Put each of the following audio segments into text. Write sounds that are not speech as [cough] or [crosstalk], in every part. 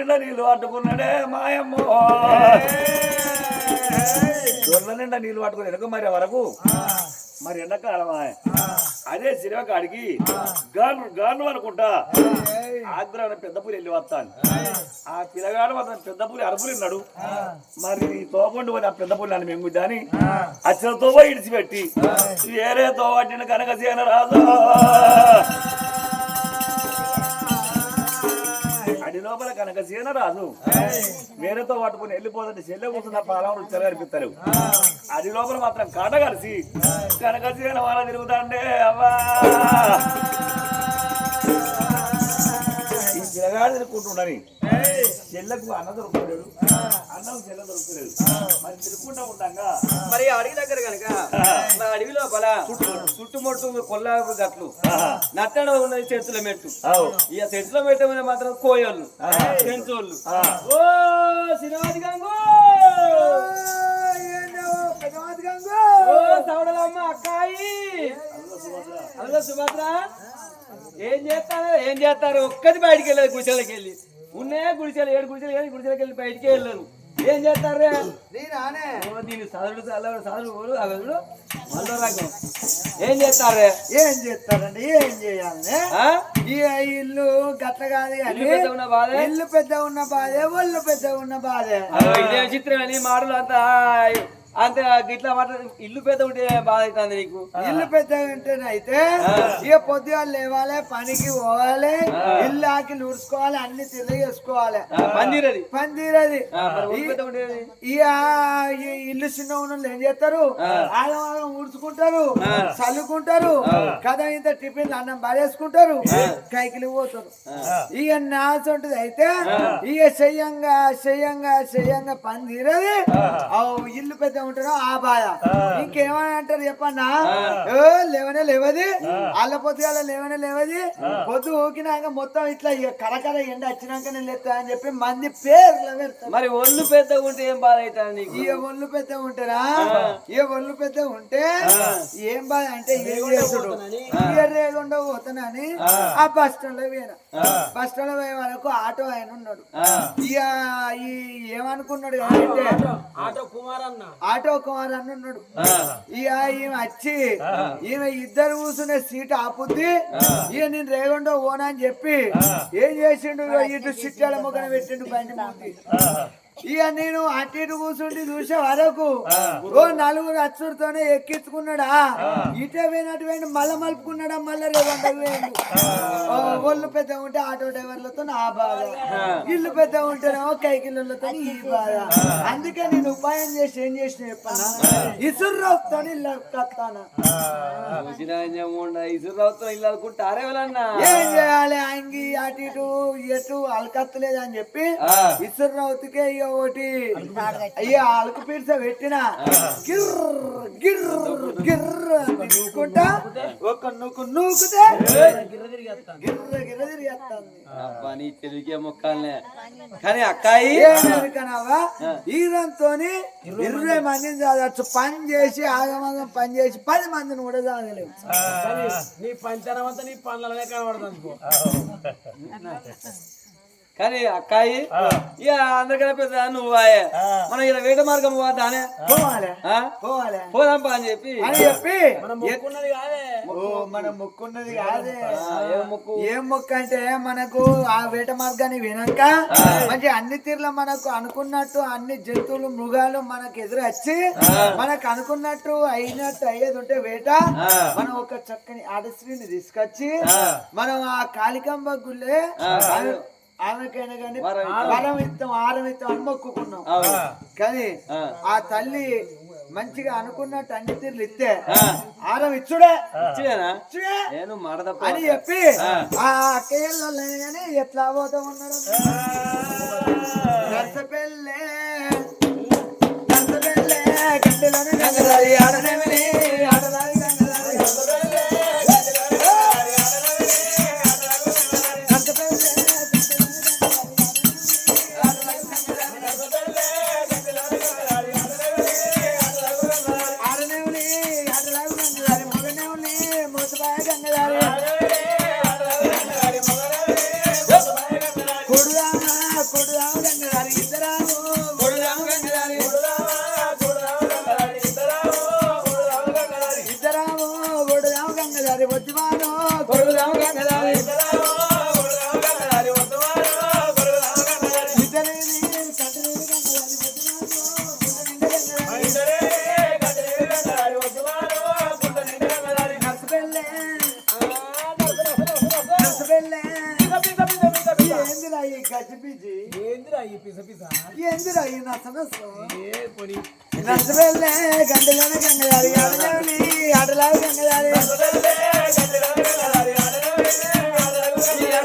నిండా నీళ్ళు పట్టుకున్నాడే మాయమ్మో. దొరల నిండా నీళ్ళు పట్టుకుని వెనక మరి వరకు? మరి ఎండాకాలమా అదే సినిమా కాడికి గాను గాను అనుకుంటా. ఆగ్రహం పెద్ద పూలు వెళ్ళి వస్తాను. ఆ. పిల్లగాడు మాత్రం పెద్ద పూలి అరుపులు ఉన్నాడు మరి తోపండు పోయి ఆ పెద్ద పూలు నన్ను మేము దాని అచ్చిన తోవ ఇడిచిపెట్టి వేరే తోవట్టిన కనుక సేన రాజు. అడి లోపల కనుక సీన రాదు వేరేతో పట్టుకుని వెళ్ళిపోతుంటే చెల్లె కూర్చున్న పాలం రుచిగా అనిపిస్తారు అది లోపల మాత్రం కాట కలిసి కనక సీన వాళ్ళ తిరుగుతాండే అవ్వా. తిరుగుకుంటుండని చెల్లెకు అన్న దొరుకుతలేడు. అన్నం చెల్లె దొరుకుతలేదు. మరి తిరుగుకుంటా ఉండంగా మరి అడవి దగ్గర కనుక మా అడవి లోపల చుట్టుముట్టు కొల్లాపు గట్లు. నట్టడ ఉన్నది చెట్టుల మెట్టు. ఇక చెట్టుల మెట్టు మీద మాత్రం కోయోళ్ళు పెంచోళ్ళు. ఓ సినిమాది గంగు ఓ సౌడలమ్మ అక్కాయి! హలో సుభద్ర. ఏం చేస్తారు? ఏం చేస్తారు? ఒక్కటి బయటికి వెళ్ళదు గుడిసెలకి వెళ్ళి. ఉన్నాయా గుడిసెలు ఏడు గుడిసెలు ఏడు గుడిసెలకి వెళ్ళి బయటికి వెళ్ళరు. ఏం చేస్తారు? దీని చదువుడు చదువుడు చదువుడు అగదుడు మళ్ళీ రకం ఏం చేస్తారు? ఏం చేస్తారండి? ఏం చేయాలి? ఈ ఇల్లు గట్ల కాదు ఇల్లు కానీ పెద్ద ఉన్న బాధే? ఇల్లు పెద్ద ఉన్న బాధే ఒళ్ళు పెద్ద ఉన్న బాధే. ఇదే చిత్రం అని మాటలు అంతా అంత గిట్లా మాట ఇల్లు పెద్ద ఉంటే బాధ అవుతుంది నీకు? ఇల్లు పెద్ద ఉంటేనైతే ఇక పొద్దుగా లేవాలి పనికి పోవాలి ఇల్లు ఆకిలు ఊడ్చుకోవాలి అన్ని తిరిగేసుకోవాలి పందిరది. ఉండేది ఇక ఇల్లు చిన్న ఉన్న ఏం చేస్తారు? ఆగం ఊడ్చుకుంటారు చల్లుకుంటారు కదా ఇంత టిఫిన్ అన్నం బారేసుకుంటారు కైకిలి పోతారు. ఇక నాసంటది అయితే ఇక చెయ్యంగా చెయ్యంగా చెయ్యంగా ఆ. ఇల్లు పెద్ద ఉంటారో ఆ బాధ. ఇంకేమని అంటారు చెప్పన్నా? ఏ లేవనే లేవది. అల్ల పొద్దుగాల లేవనే లేవది. పొద్దు ఊకినాక మొత్తం ఇట్లా ఇక కరకర ఎండ వచ్చినాక నేను లేస్తా అని చెప్పి మంది పేర్లు పెడతారు. మరి ఒళ్ళు పెద్దగా ఉంటే ఏం బాధ అవుతుంది నీకు? ఈ ఒళ్ళు పెద్ద ఉంటారా ఈ ఒళ్ళు పెద్ద ఉంటే ఏం బాధ అంటే ఏం ఇక రేగుండా. పోతానని ఆ. బస్ స్టాండ్లో పోయినా బస్ స్టాండ్లో పోయే వరకు ఆటో ఆయన ఉన్నాడు. ఇక ఈ ఏమనుకున్నాడు అంటే ఆటో కుమార్ అన్న ఆటో కుమార్ అని ఉన్నాడు. ఇక ఈమె వచ్చి ఈమె ఇద్దరు కూర్చునే సీట్ ఆపుద్ది. ఇక నేను రేగుండా పోనా అని చెప్పి ఏం చేసిండు ఇటు సిట్టాల మొక్కన పెట్టిండు బండి మూతి ఇక నేను అటు ఇటు కూర్చుండి చూసే వరకు ఓ నలుగురు అచ్చుడితోనే ఎక్కించుకున్నాడా? ఇటే పోయినట్టు పోయిండు మళ్ళా మలుపుకున్నాడా? మళ్ళా రేవంట పోయిండు. ఒళ్ళు పెద్ద ఉంటే ఆటో డ్రైవర్లతో ఆ బాధ. ఇల్లు పెద్ద ఉంటేనేమో కైకిళ్ళతో ఈ బాధ. అందుకే నేను ఉపాయం చేసి ఏం చేసిన చెప్పన్నా ఇసుర్రవుతాను ఇల్లు కత్తాను ఏముండ ఇసురావుతో ఇల్లు అనుకుంటారే ఏం చేయాలి అంగి అటు ఇటు ఎటు అలకత్తలేదు అని చెప్పి ఇసుర్రవుతుకే ఇక ఒకటి. అయ్యా అలుకు పీడ్చ పెట్టిన. గిర్ర గిర్ర గిర్ర అని తీసుకుంటా. ఒక నువ్వు నూకుతే గిర్ర గిర్ర తెలుగే మొక్కల్నే. కానీ అక్కాయి? ఏమనుకనావా ఈరంతోని ఇరవై మందిని చదవచ్చు. పని చేసి ఆగమాగం పని చేసి పది మందిని కూడా చదవలేము కానీ నీ పంచరం అంతా నీ పనులనే కనబడుతుంది. కానీ అక్కాయి ఇక అందరికన్నా పెద్ద నువ్వు ఆయే మనం ఇలా వేట మార్గం పోతానే. పోవాలి. ఆ? పోవాలి. పోదాంపా అని చెప్పి. అని చెప్పి. మనం మొక్కున్నది కాదే. ఓ మనం మొక్కున్నది కాదే. ఆ, ఏం మొక్కు? ఏం మొక్క అంటే మనకు ఆ వేట మార్గాన్ని వినాక మంచి అన్ని తీర్ల మనకు అనుకున్నట్టు అన్ని జంతువులు మృగాలు మనకు ఎదురు వచ్చి మనకు అనుకున్నట్టు అయినట్టు అయ్యేది ఉంటే వేట మనం ఒక చక్కని ఆడశ్రీని తీసుకొచ్చి మనం ఆ కాళికంబ గుళ్ళే ఆమెకైనా కానీ వరం ఇస్తాం. ఆరం ఇస్తాం అని మొక్కుకున్నాం. కానీ ఆ. తల్లి మంచిగా అనుకున్నట్టు అన్ని తీర్లు ఇస్తే ఆరం ఇచ్చుడే. నేను మాట తప్ప అని చెప్పి ఆ. అక్కయ్యలో కానీ ఎట్లా పోతా ఉన్నాడు నర్సపెల్లే నర్సపెల్లే గంటలోనే గంగదారి ఆడనేమిని? ఏందిరా ఈ గజ్జి పిజ్జి ఏందిరా ఈ పిస పిస? ఏందిరా ఈ నసనసు ఏ పొని నర్సబెల్లే గంటలోనే గంగదారి ఆడలేని ఆడలాగా గంగదారి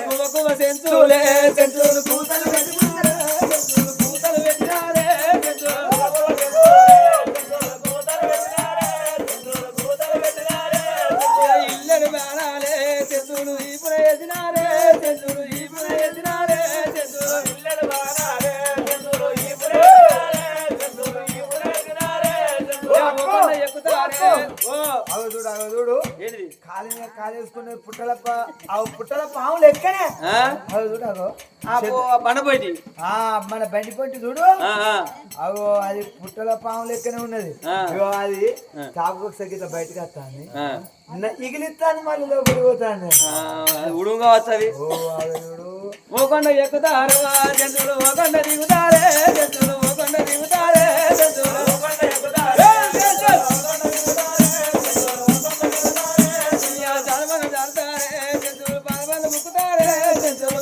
కువ కువ సెంతులే సెంతులు అవి చూడు అవి కాలి మీద కాలు వేసుకునే? అవి అగో ఆ మన బండి పొంటి చూడు. అగో అది పుట్టల పాములు ఎక్కనే ఉన్నది. ఇగో అది. తాపకు సగిత బయటకు వస్తాను. ఇగిలిస్తాను మళ్ళీ లోపలికి పోతాను ఉడుగా అవి ఓకొండ ఎక్కుతారు జంతువులు ఓకొండ దిగుతారే జంతువులు ఓకొండ దిగుతారే జంతువులు.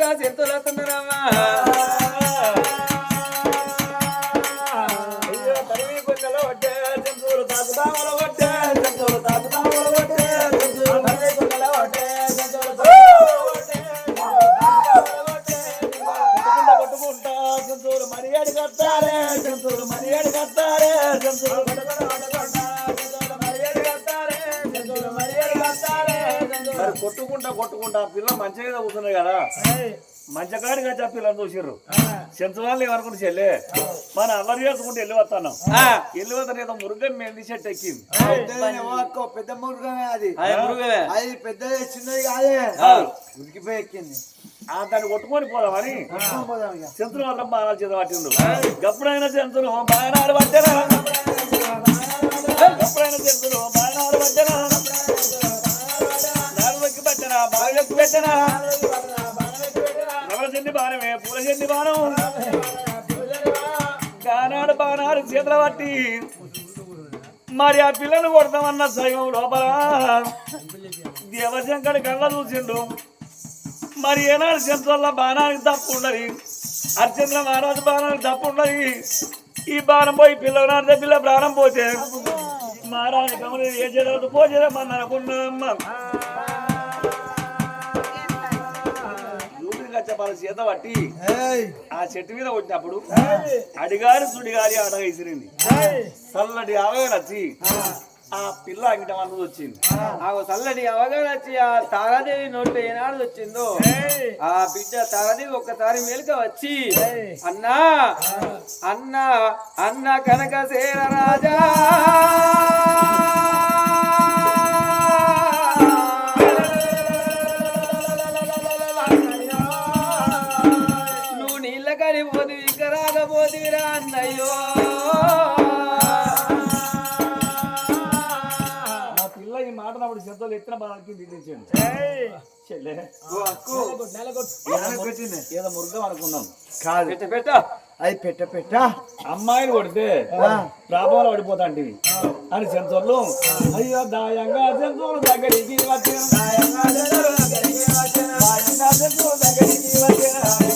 బాణాలు వేసుకుంటా ఆ పిల్లని చూసిర్రు. చెంచవాళ్ళు ఏమనుకుంటే చెల్లె. మన అల్లరి చేసుకుంటే వెళ్ళి వస్తాను. వెళ్ళి వస్తాను ఏదో మురుగం మెంది చెట్టు ఎక్కింది. పెద్ద మురుగమే అది. పెద్దది చిన్నది కాదే. ఉరికిపోయి ఎక్కింది. ఆ దాన్ని కొట్టుకొని పోదామని కొట్టుకొని పోదాం ఇక. చెంచులు మాత్రం బాణాలు చేత పట్టిండు. గప్పుడైనా చెంచులు బాణాలు పట్టరా గప్పుడైనా చెంచులు బాణాలు పట్టరా నాలుగు పట్టనా బాగా పెట్టనా బాణం బాణాలు చేతుల పట్టి మరి ఆ పిల్లను కొడతామన్న సైవం లోపల దేవశంకడి కళ్ళ చూసిండు. మరి ఏనాడు శంతుల బాణానికి తప్పు ఉండదు అర్చంద్ర మహారాజు బాణానికి తప్పు ఉండదు ఈ బాణం పోయి పిల్ల నాడితే పిల్ల ప్రాణం పోతే మహారాజు కమలి ఏ చేయలేదు పోచేదమ్మని అనుకున్నామ్మ చెప్పాలి చేత పట్టి ఆ చెట్టు మీద కొట్టినప్పుడు అడిగారి సుడిగారి ఆట విసిరింది చల్లటి ఆవగా నచ్చి ఆ పిల్ల అంగిట మనసు వచ్చింది. ఆ చల్లటి అవగాహన వచ్చి ఆ తారాదేవి నోట్లో ఏనాడు వచ్చిందో ఆ బిడ్డ తారాదేవి ఒక్కసారి మేలుక వచ్చి అన్నా అన్నా అన్న కనక సేన రాజా. ఎత్తిన బాధకి పెట్టింది? ఏదో మురుగం అనుకున్నాం కాదు. పెట్ట పెట్ట. అది పెట్ట పెట్ట. అమ్మాయిని కొడితే ప్రాభంలో పడిపోతాంటి అని సెన్సర్లు. అయ్యో దాయంగా సెన్సర్లు దగ్గరికి వచ్చిన. దాయంగా సెన్సర్లు దగ్గరికి వచ్చిన.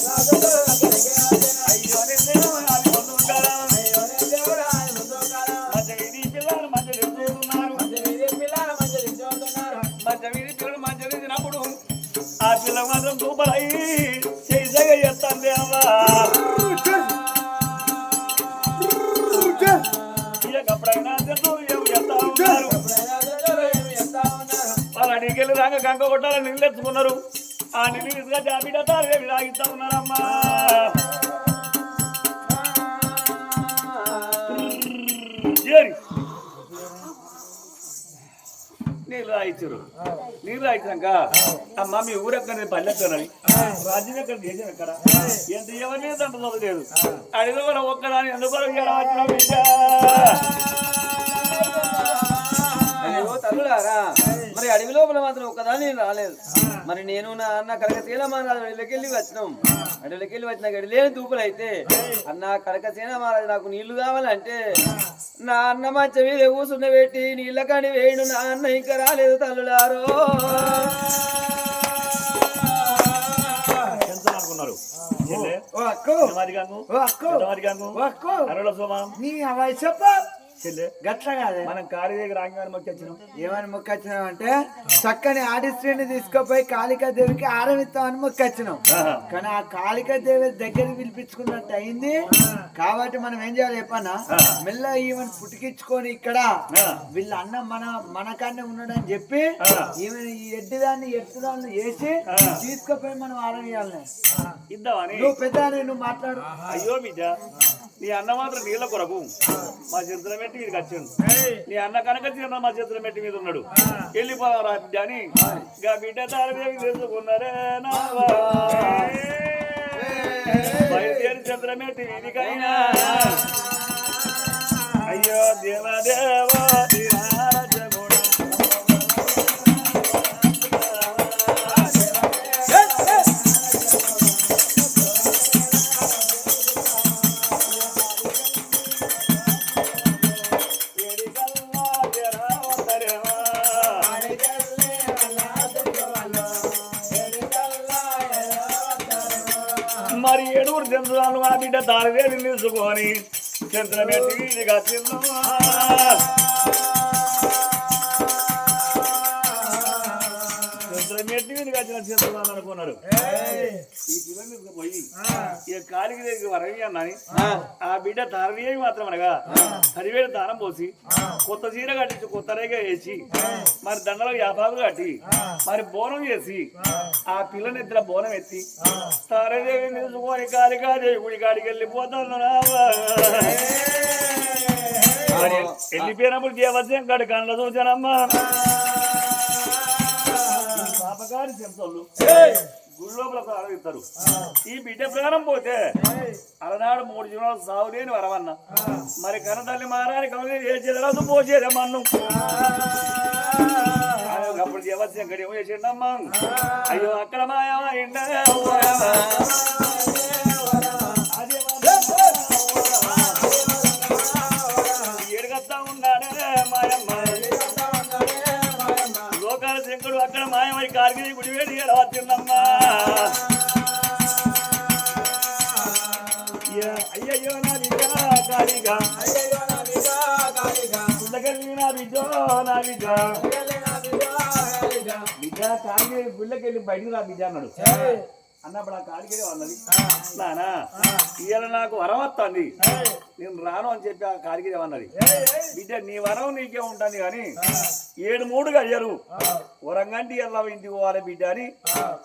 వాళ్ళ అడిగికెళ్ళి రాక గంగ కొట్టాలని నిల్లెచ్చుకున్నారు ఆ నీళ్ళు తీసుకొచ్చి ఆ బిడ్డ తాగిస్తా ఉన్నారమ్మా. నీళ్ళు రాయించారు నీళ్ళు రాయించాక అమ్మ మీ ఊరెక్కడ పల్లెక్కనని రాజ్యం ఎక్కడ చేసిన ఎక్కడ? ఎంత ఎవరిని తండ్రి అడిగిన కూడా ఒక్కదాని ఎందుకు తల్లులారా మరి అడవి లోపల మాత్రం ఒక్కదాని నేను రాలేదు. మరి నేను నా అన్న కనకశీల మహారాజు అడవిలోకెళ్ళి వచ్చినాం. అడవిలోకెళ్ళి వచ్చిన గడి లేని దూపులు అయితే అన్న కనకశీల మహారాజు నాకు నీళ్ళు కావాలంటే నా అన్న మంచం మీద కూసున్న పెట్టి నీళ్ళ కాని వేయండు నా అన్న ఇంకా రాలేదు తల్లులారో. ఎంత అనుకున్నారు ఓ అక్కో? ఓ? ఓ అక్కో. అరవై సోమం. నీ అవసప్ప చెల్లె గట్ల కాదే. మనం కారి దగ్గర రాంగానే మొక్కి వచ్చినాం. ఏమని మొక్కొచ్చినాం అంటే చక్కని ఆడిస్ట్రీని తీసుకుపోయి కాళికాదేవికి ఆరమిస్తామని మొక్కొచ్చినాం ఆహా. కానీ ఆ కాళికాదేవి దగ్గరికి పిలిపించుకున్నట్టు అయింది. కాబట్టి మనం ఏం చేయాలి చెప్పన్నా. మెల్ల ఈమెను పుట్టికించుకొని ఇక్కడ. వీళ్ళ అన్న మన మనకాన్నే ఉన్నాడని చెప్పి. ఈమె ఈ ఎడ్డిదాన్ని ఎత్తుదాన్ని వేసి. తీసుకుపోయి మనం ఇద్దామని నువ్వు పెద్ద నువ్వు మాట్లాడు. అయ్యో బిడ్డ. నీ అన్న మాత్రం నీళ్ళ కొరకు. మా చేతుల మెట్టి మీదకి వచ్చాడు నీ అన్న కనుక చిన్న మా చేతుల మెట్టి మీద ఉన్నాడు. వెళ్ళిపోదాం బిడ్డ అని ఇక బిడ్డ తారదేవి తెలుసుకున్నారే. బయలుదేరి చంద్రమెట్టి వీధికైనా అయ్యో దేవదేవా. మరి ఏడుగురు చంద్రాలు ఆ బిడ్డ తారదేవి నిలుచుకొని చంద్రమెట్టి వీధిగా అనుకున్నారు ఈ పిల్లలు తీసుకుపోయి ఈ కాలికి దగ్గర వరవి అన్నని ఆ. బిడ్డ తారదేవి మాత్రం అనగా పదివేలు దానం పోసి కొత్త చీర కట్టించి కొత్త రేగ వేసి మరి దండలో యాపాలు కట్టి మరి బోనం చేసి ఆ. పిల్లని ఇద్దరు బోనం ఎత్తి తారదేవి నిలుచుకొని దేవి గుడి కాడికి వెళ్ళిపోతాను వెళ్ళిపోయినప్పుడు దేవత్యం కాడి కళ్ళ చూచానమ్మా చెంతోళ్ళు గుళ్ళోపల ప్రారంభిస్తారు ఈ బిడ్డ ప్రాణం పోతే అలనాడు మూడు జీవనాలు సాగు లేని వరవన్న. మరి కనతల్లి మారాని కమలి ఏ చెదరాదు పోసేదే మన్ను. అప్పుడు దేవస్యం గడి ఏమో చేసిండమ్మా. అయ్యో అక్కడ మాయా ఏడుగత్తా మాయమై కార్గిరి గుడి వేడి వచ్చిందమ్మా అయ్యయ్యో నా బిడ్డ కాళీగా గుళ్ళకెళ్ళి నా బిడ్డ నా బిడ్డ. బిడ్డ కార్గిరి గుళ్ళకెళ్ళి బయటికి రా బిడ్డ అన్నాడు. అన్నప్పుడు ఆ కాడికే అన్నది. నానా ఇవాళ నాకు వరం వస్తుంది. నేను రాను అని చెప్పి ఆ కాడికి అన్నది. బిడ్డ నీ వరం నీకే ఉంటుంది కానీ ఏడు మూడు గడియరు వరంగంటి ఎల్లా ఇంటికి పోవాలి బిడ్డ అని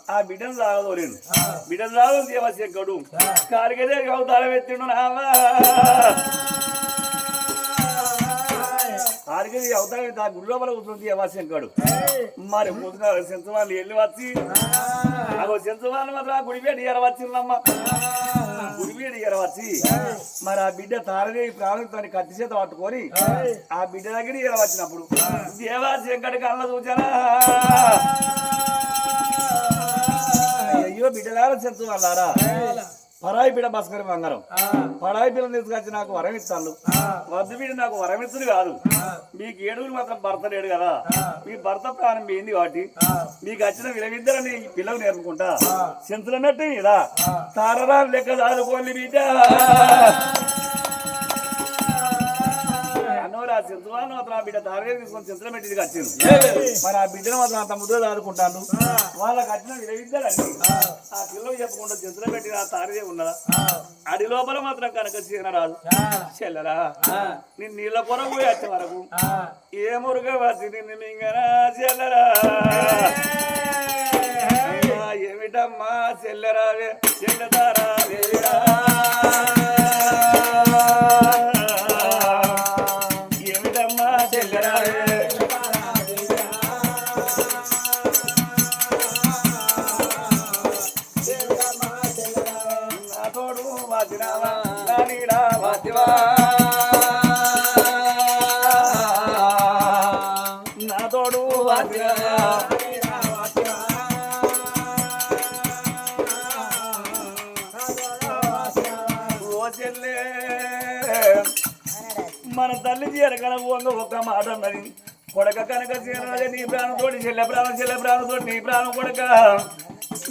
ఆ. బిడ్డను సాగదోలేను బిడ్డను సాగు దేవశంకడు కాలికదే అవతారం ఎత్తిండు నావా. కాలికది అవతారం ఎత్తి ఆ గుడి లోపల కూర్చుంది దేవశంకడు మరి పొద్దున సెంచవాళ్ళు వెళ్ళి వచ్చి. అగో సెంచవాళ్ళు మాత్రం ఆ గుడి వేడి ఎర వచ్చిందమ్మ గుడి వేడి ఎర వచ్చి మరి ఆ బిడ్డ తారదేవి ప్రాణంతో కత్తి చేత పట్టుకొని ఆ బిడ్డ దగ్గర ఎర వచ్చినప్పుడు దేవా శంకటి కళ్ళ చూచారా అయ్యో బిడ్డలారా సెంచవాళ్ళారా పరాయి బిడ్డ భాస్కర్ బంగారం. పరాయి బిడ్డను తీసుకొచ్చి నాకు వరం ఇస్తాను వద్దు బిడ్డ నాకు వరం ఇస్తుంది కాదు. మీకు ఏడుగురు మాత్రం భర్త లేడు కదా. మీ భర్త ప్రాణం పోయింది కాబట్టి మీకు వచ్చిన విలవిద్దరని పిల్లలు నేర్పుకుంటా. చింతలన్నట్టు ఇదా. తారరా లెక్క చాలుకోండి బిడ్డ. చింతవాళ్ళు మాత్రం ఆ బిడ్డ తారే తీసుకొని చింతలు పెట్టి వచ్చింది మరి ఆ బిడ్డను మాత్రం అంత ముద్ర దాదుకుంటాను వాళ్ళకి వచ్చిన విలువిద్దారండి ఆ. పిల్లలు చెప్పకుండా చింతలు పెట్టి ఆ ఉన్నదా? అడి లోపల మాత్రం కనుక చీన రాదు. చెల్లరా నేను నీళ్ళ పొర పోయి వచ్చే వరకు ఏ మురుగ వచ్చి నిన్ను మింగరా చెల్లరా? ఏమిటమ్మా చెల్లరావే చెల్లదారావేరా తల్లి ఒక్క మాట అన్నది కొడక కనుక చీరరాజే నీ ప్రాణంతోటి చెల్లె ప్రాణం చెల్లె ప్రాణం నీ ప్రాణం కొడక.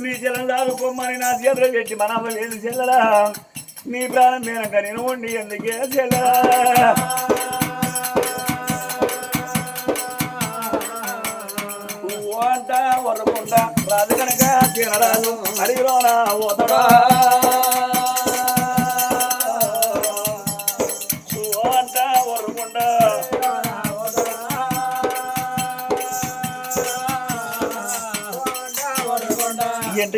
నీ చెల్లెలు దాదుకోమని నా చేతులు పెట్టి మన లేదు చెల్లరా నీ ప్రాణం మేనక నేను ఉండి ఎందుకే చెల్లరా అంట వరకుంట రాజు కనుక తినరాజు హరిలోనా ఓతడా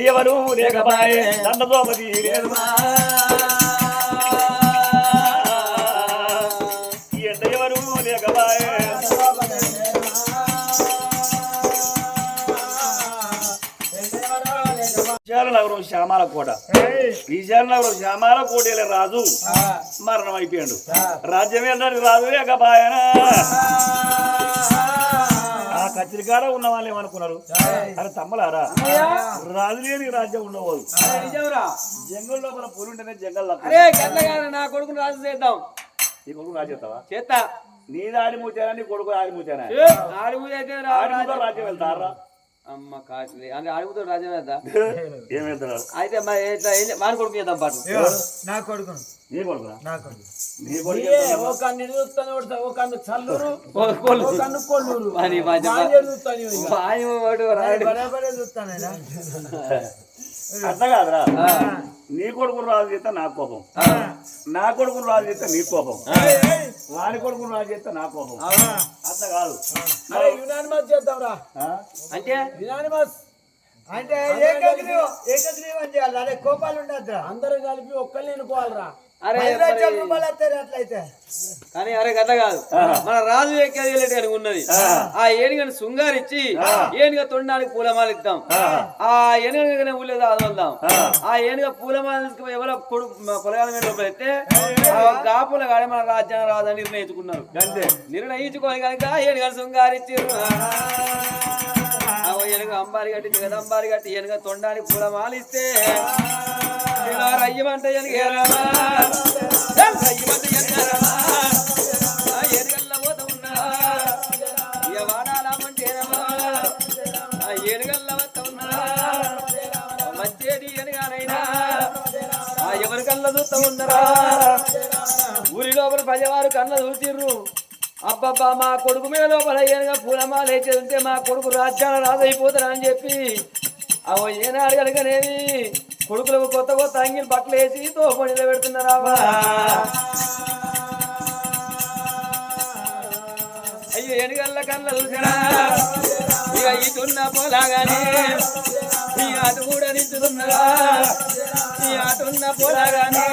ఎవరు? లేకపాయే ఎవరు? లేకపాయే విశాలనగరం శ్యామాల కోట విశాలనగరం శ్యామాల కోటేల రాజు మరణం అయిపోయాడు. రాజ్యం ఏంటంటే రాజు లేకపాయన ఆ కచ్చిరికాడ ఉన్న వాళ్ళు ఏమనుకున్నారు అరే తమ్మలారా రాజు లేని రాజ్యం నిజంరా జంగల్ లోపల పులి ఉంటేనే జంగల్ నా కొడుకుని రాజు చేద్దాం. నీ కొడుకు రాజు చేస్తావా? చేస్తా. నీ దాడి మూచానా నీ కొడుకు ఆడి మూచానా ఆడితో రాజ్యం వెళ్తారా? అమ్మ కాట్లే అంటే అడుగుతో రాజ్యం వేద్దా ఏం వెళ్తున్నారు అయితే మరి చే- వాని కొడుకు చేద్దాం పాటు. నా కొడుకు. నీ కొడుకు. కన్ను కన్ను చల్లూరు [laughs] కన్ను కొల్లూరు. వాడు రాడు. బరాబరే [laughs] అర్థం కాదురా. ఆ, నీ కొడుకును రాజు చేస్తే నా కోపం. ఆ, నా కొడుకును రాజు చేస్తే నీ కోపం. వాని కొడుకును రాజు చేస్తే నా కోపం. అట్లా కాదు. అరే యునానిమస్ చేద్దాం రా ఆ? అంటే? యునానిమస్. అంటే ఏకగ్రీవం ఏకగ్రీవం చేయాలి. అదే కోపాలు ఉండద్దురా. అందరూ కలిపి ఒక్కరిని ఎన్నుకోవాలిరా. కానీ అరే కథ కాదు. మన రాజు ఎక్కేది ఉన్నది. ఆ. ఏనుగని శృంగారిచ్చి ఏనుగ తొండడానికి పూలమాల ఇద్దాం. ఆ. ఏనుగనే ఊళ్ళో వదులుదాం ఆ. ఏనుగ పూలమాల ఎవరో కొడుకు మా పొలగాల మీద లోపలైతే ఆ గాపుల గాడి మన రాజ్యాన్ని రాదని నిర్ణయించుకున్నారు. అంతే. నిర్ణయించుకొని కనుక ఏనుగ శృంగారిచ్చి ఆ. ఏనుగ అంబారి కట్టి జగద అంబారి కట్టి ఏనుగ తొండానికి పూలమాల ఇస్తే ఇలా రయ్యమంటే ఏనుగ రయ్యమంటే ఏనుగ ఏరామా? ఆ ఏనుగల్ల పోత ఉన్నా. ఇక వాడాలామంటే ఏరామా? ఆ ఏనుగల్ల వత్త ఉన్నా. మంచేటి ఏనుగానైనా ఆ ఎవరి కళ్ళ చూస్తా ఉన్నారా ఊరి లోపల ప్రజవారు కళ్ళ చూసిర్రు అబ్బబ్బా మా కొడుకు మీద లోపల ఏనుగా పూలమాల వేసేది ఉంటే మా కొడుకు రాజ్యాల రాజైపోతారా అని చెప్పి అవో ఏనాడు కనుకనేవి కొడుకులకు కొత్త కొత్త అంగిల్ బట్టలు వేసి తోపు నిలబెడుతున్నారావా అయ్యో ఎనుగల్ల కళ్ళలు ఇక ఇటున్న పోలాగానే ఈ అటు కూడా దిద్దుతున్నదా ఈ అటున్న పోలాగానే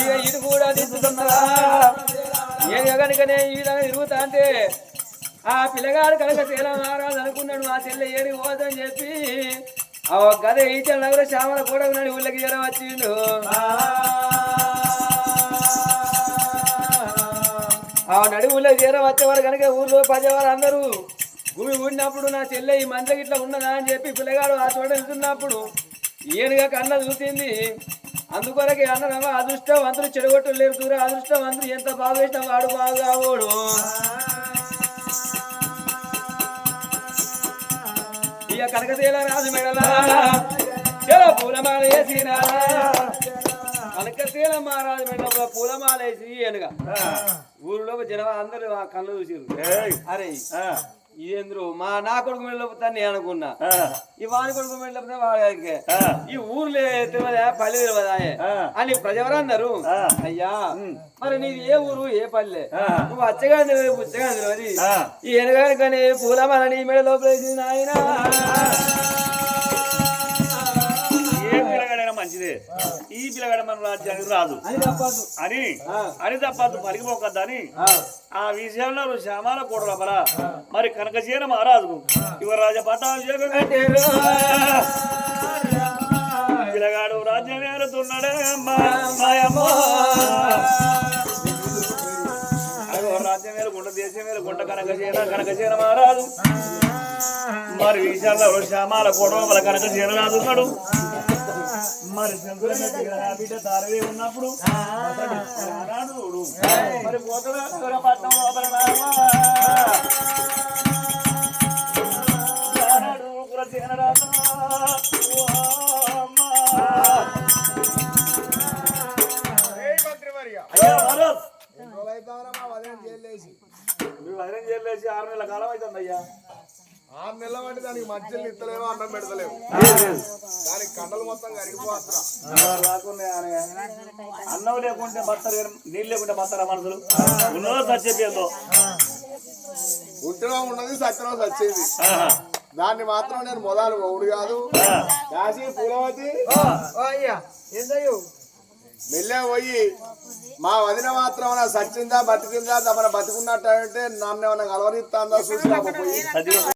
ఇక ఇటు కూడా దిద్దుతున్నదా ఏనుగ కనుకనే ఈ విధంగా తిరుగుతా అంటే ఆ పిల్లగాడు కనుక తేలా మారాదు అనుకున్నాడు మా చెల్లె ఏడి పోదని చెప్పి గదే ఈచల నగర శ్యామల కూడా ఉన్నాడు ఊళ్ళకి జ్వరం వచ్చిండు. ఆ నడువులో జ్వరం వచ్చేవారు కనుక ఊళ్ళో పదేవారు అందరూ గుడి ఊడినప్పుడు నా చెల్లె ఈ మందకి ఇట్లా ఉన్నదా? అని చెప్పి పిల్లగాడు ఆ చోట వెళ్తున్నప్పుడు ఏనుగా కన్న చూసింది. అందుకొరకే అన్నదమ్మ అదృష్టం అందరూ చెడగొట్టలేరు లేరు అదృష్టం అందరూ ఎంత బాగా ఇష్టం వాడు బాగా కావోడు ఇక కనకశీల రాజు మెడల పూలమాల వేసినా కనకశీల మహారాజు మెడలో పూలమాలేసి ఎనుగా ఊరిలో జనం అందరూ ఆ కళ్ళు చూసారు. అరే ఇదేంద్రు? మా నా కొడుకు మెడలో నేను అనుకున్నా. ఈ వాని కొడుకు మెడలో వాడికి. ఈ ఊర్లో తెలియదా? పల్లె తెలియదా. అని ప్రజవరు అన్నారు. అయ్యా మరి నీది ఏ ఊరు? ఏ పల్లె. నువ్వు అచ్చగా తెలియదు పుచ్చగా తెలియదు. ఈ ఎనగాని కానీ పూలమాల నీ మెడ లోపల వేసింది నాయన మంచిదే. ఈ పిల్లగాడ మన రాజ్యానికి రాదు. అని అని? ఆ. అని తప్పదు. పలికిపోకద్దని ఆ. విషయంలో శ్యామాల కూడల బల మరి కనకసేన మహారాజుకు యువరాజ పట్టాభిషేకం పిల్లగాడు రాజ్యం ఏరుతున్నాడే అమ్మా మాయమ్మ. గుంట దేశం వేలు గుంట కనకసేన కనకసేన మహారాజు. మరి విషయాల్లో శ్యామాల బల కనకసేన రాజున్నాడు మరి బిడ్డ తారవే ఉన్నప్పుడు చూడు. మరి పోతడా? పట్నం ఆరు నెలల కాలం అవుతుంది అయ్యా ఆరు నెలల బట్టి దానికి మధ్యలో ఇస్తలేవు అన్నం పెడతలేవు. దానికి కండలు మొత్తం కరిగిపోతున్నా అన్నం లేకుంటే బతారు నీళ్ళు లేకుంటే బతారా మనుషులు? ఉన్నదో ఉన్నది సత్యలో సచ్చేది. దాన్ని మాత్రం నేను మొదలు ఒకడు కాదు. కాశీ పూలవతి. ఏందయ్యో మెల్లె పోయి మా వదిన మాత్రం సచ్చిందా బతికిందా తమన బతికున్నట్టు అంటే నన్ను ఏమైనా కలవరిస్తుందా చూసి